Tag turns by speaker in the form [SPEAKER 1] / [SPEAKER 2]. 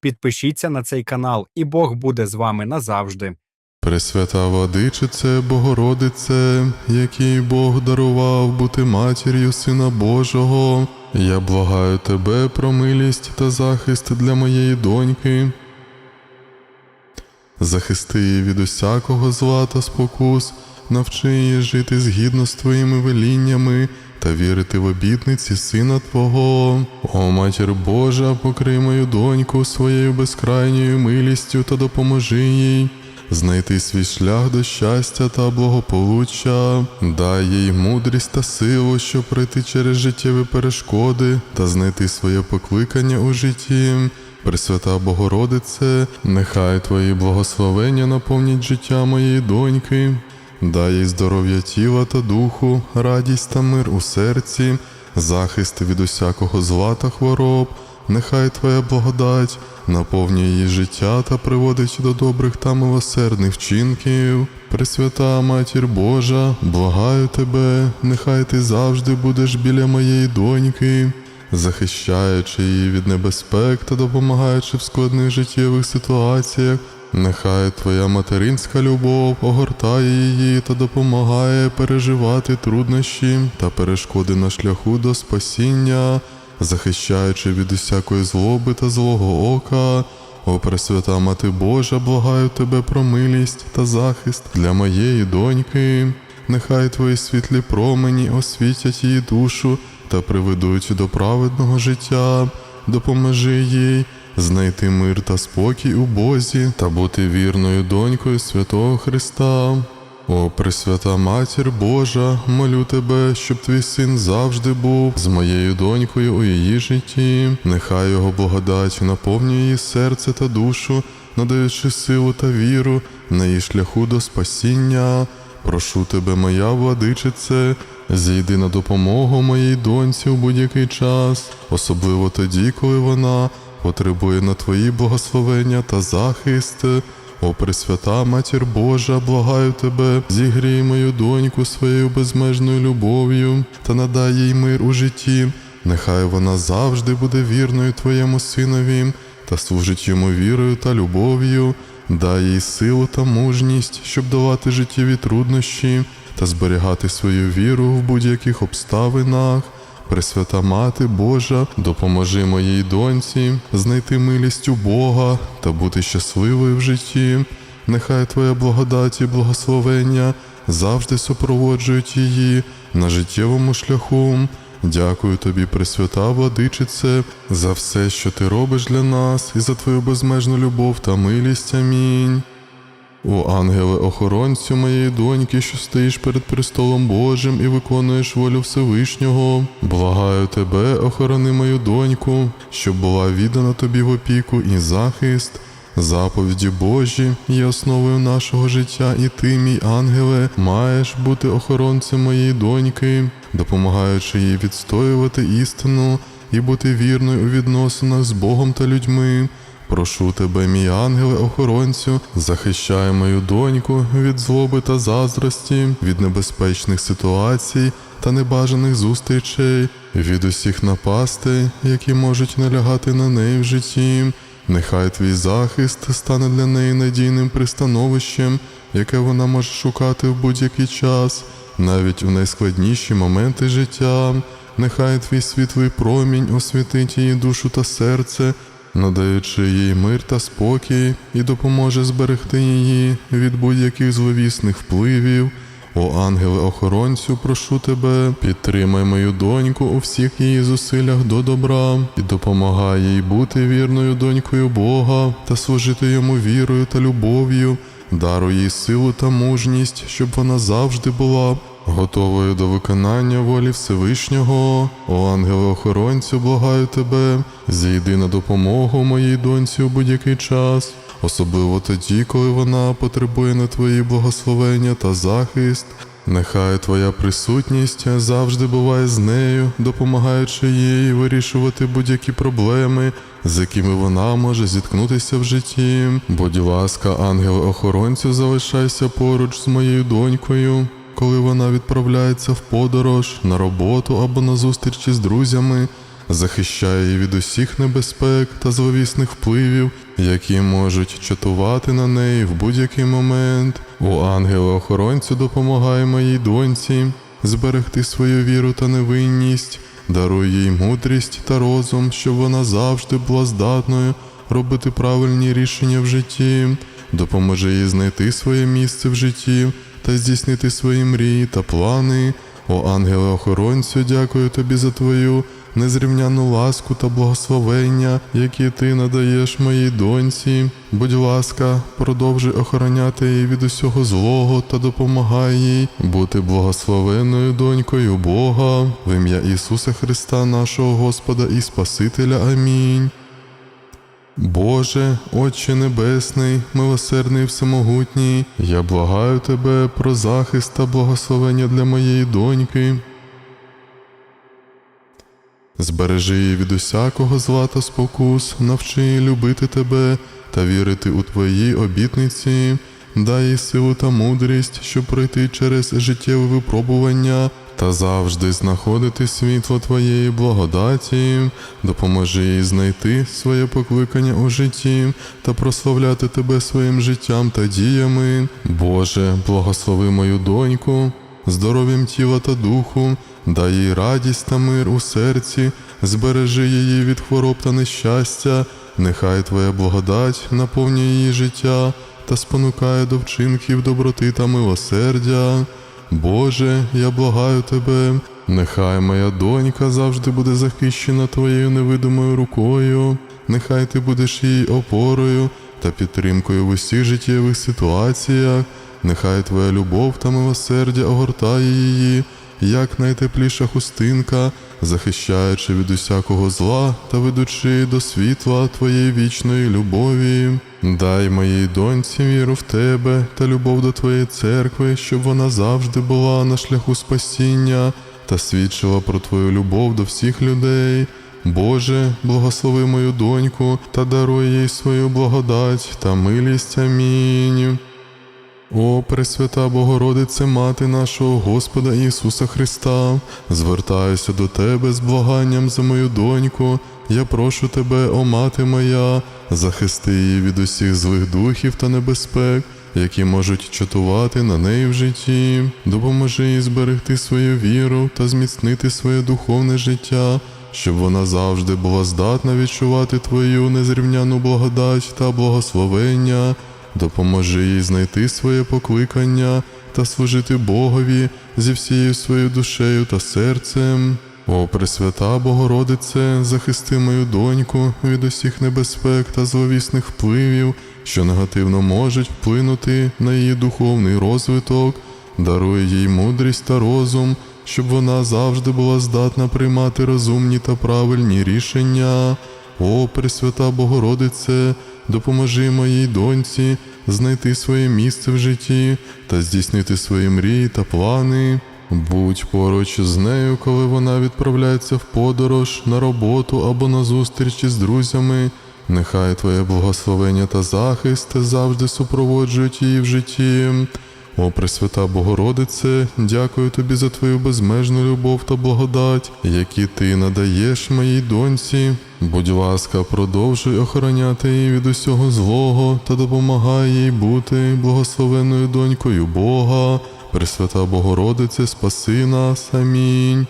[SPEAKER 1] Підпишіться на цей канал, і Бог буде з вами назавжди.
[SPEAKER 2] Пресвята Владичице, Богородице, який Бог дарував бути матір'ю Сина Божого, я благаю Тебе про милість та захист для моєї доньки. Захисти її від усякого зла та спокус, навчи її жити згідно з Твоїми веліннями та вірити в обітниці Сина Твого. О, Матір Божа, покрий мою доньку своєю безкрайньою милістю та допоможи їй. Знайти свій шлях до щастя та благополуччя, дай їй мудрість та силу, щоб пройти через життєві перешкоди та знайти своє покликання у житті. Пресвята Богородице, нехай Твої благословення наповнять життя моєї доньки, дай їй здоров'я тіла та духу, радість та мир у серці, захист від усякого зла та хвороб. Нехай Твоя благодать наповнює її життя та приводить до добрих та милосердних вчинків. Пресвята Матір Божа, благаю тебе, нехай ти завжди будеш біля моєї доньки, захищаючи її від небезпек та допомагаючи в складних життєвих ситуаціях. Нехай Твоя материнська любов огортає її та допомагає переживати труднощі та перешкоди на шляху до спасіння захищаючи від усякої злоби та злого ока. О, Пресвята Мати Божа, благаю тебе про милість та захист для моєї доньки. Нехай твої світлі промені освітять її душу та приведуть до праведного життя. Допоможи їй знайти мир та спокій у Бозі та бути вірною донькою святого Христа. О, Пресвята Матір Божа, молю тебе, щоб твій син завжди був з моєю донькою у її житті. Нехай його благодать наповнює її серце та душу, надаючи силу та віру на її шляху до спасіння. Прошу тебе, моя владичице, зійди на допомогу моїй доньці у будь-який час, особливо тоді, коли вона потребує на твої благословення та захист. О, Пресвята Матір Божа, благаю тебе, зігрій мою доньку своєю безмежною любов'ю та надай їй мир у житті. Нехай вона завжди буде вірною Твоєму синові та служить йому вірою та любов'ю. Дай їй силу та мужність, щоб давати життєві труднощі та зберігати свою віру в будь-яких обставинах. Пресвята Мати Божа, допоможи моїй доньці знайти милість у Бога та бути щасливою в житті. Нехай Твоя благодать і благословення завжди супроводжують її на життєвому шляху. Дякую тобі, Пресвята Владичице, за все, що ти робиш для нас, і за твою безмежну любов та милість. Амінь. О ангеле охоронцю моєї доньки, що стоїш перед престолом Божим і виконуєш волю Всевишнього, благаю тебе, охорони мою доньку, щоб була віддана тобі в опіку і захист. Заповіді Божі є основою нашого життя, і ти, мій ангеле, маєш бути охоронцем моєї доньки, допомагаючи їй відстоювати істину і бути вірною у відносинах з Богом та людьми. Прошу тебе, мій ангеле охоронцю, захищай мою доньку від злоби та заздрості, від небезпечних ситуацій та небажаних зустрічей, від усіх напастей, які можуть налягати на неї в житті. Нехай твій захист стане для неї надійним пристановищем, яке вона може шукати в будь-який час, навіть у найскладніші моменти життя. Нехай твій світлий промінь освітить її душу та серце, надаючи їй мир та спокій, і допоможе зберегти її від будь-яких зловісних впливів. О ангеле охоронцю, прошу тебе, підтримай мою доньку у всіх її зусиллях до добра і допомагай їй бути вірною донькою Бога та служити йому вірою та любов'ю, даруй їй силу та мужність, щоб вона завжди була готовою до виконання волі Всевишнього. О ангеле охоронцю, благаю тебе, зійди на допомогу моїй доньці у будь-який час особливо тоді, коли вона потребує на твої благословення та захист. Нехай твоя присутність завжди буває з нею, допомагаючи їй вирішувати будь-які проблеми, з якими вона може зіткнутися в житті. Будь ласка, ангел охоронцю, залишайся поруч з моєю донькою. Коли вона відправляється в подорож на роботу або на зустрічі з друзями, захищає її від усіх небезпек та зловісних впливів, які можуть чатувати на неї в будь-який момент. О ангеле-охоронцю допомагай моїй доньці зберегти свою віру та невинність, даруй їй мудрість та розум, щоб вона завжди була здатною робити правильні рішення в житті, допоможи їй знайти своє місце в житті та здійснити свої мрії та плани. О ангеле-охоронцю, дякую тобі за твою незрівняну ласку та благословення, які ти надаєш моїй доньці. Будь ласка, продовжуй охороняти її від усього злого та допомагай їй бути благословенною донькою Бога в ім'я Ісуса Христа, нашого Господа і Спасителя. Амінь. Боже, Отче Небесний, милосердний всемогутній, я благаю Тебе про захист та благословення для моєї доньки. Збережи її від усякого зла та спокус, навчи її любити тебе та вірити у твої обітниці, дай їй силу та мудрість, щоб пройти через життєве випробування та завжди знаходити світло твоєї благодаті, допоможи їй знайти своє покликання у житті та прославляти тебе своїм життям та діями. Боже, благослови мою доньку здоров'ям тіла та духу, дай їй радість та мир у серці, збережи її від хвороб та нещастя, нехай Твоя благодать наповнює її життя та спонукає до вчинків доброти та милосердя. Боже, я благаю Тебе, нехай моя донька завжди буде захищена Твоєю невидимою рукою, нехай Ти будеш її опорою та підтримкою в усіх життєвих ситуаціях. Нехай Твоя любов та милосердя огортає її, як найтепліша хустинка, захищаючи від усякого зла та ведучи до світла Твоєї вічної любові. Дай моїй доньці віру в Тебе та любов до Твоєї церкви, щоб вона завжди була на шляху спасіння та свідчила про Твою любов до всіх людей. Боже, благослови мою доньку та даруй їй свою благодать та милість. Амінь. О, Пресвята Богородице, Мати нашого Господа Ісуса Христа, звертаюся до Тебе з благанням за мою доньку. Я прошу Тебе, о мати моя, захисти її від усіх злих духів та небезпек, які можуть чатувати на неї в житті. Допоможи їй зберегти свою віру та зміцнити своє духовне життя, щоб вона завжди була здатна відчувати Твою незрівняну благодать та благословення. Допоможи їй знайти своє покликання та служити Богові зі всією своєю душею та серцем. О, Пресвята Богородице, захисти мою доньку від усіх небезпек та зловісних впливів, що негативно можуть вплинути на її духовний розвиток, даруй їй мудрість та розум, щоб вона завжди була здатна приймати розумні та правильні рішення. О, Пресвята Богородице, допоможи моїй доньці знайти своє місце в житті та здійснити свої мрії та плани. Будь поруч з нею, коли вона відправляється в подорож, на роботу або на зустрічі з друзями. Нехай Твоє благословення та захист завжди супроводжують її в житті. О, Пресвята Богородице, дякую тобі за твою безмежну любов та благодать, які ти надаєш моїй доньці. Будь ласка, продовжуй охороняти її від усього злого та допомагай їй бути благословеною донькою Бога. Пресвята Богородице, спаси нас. Амінь.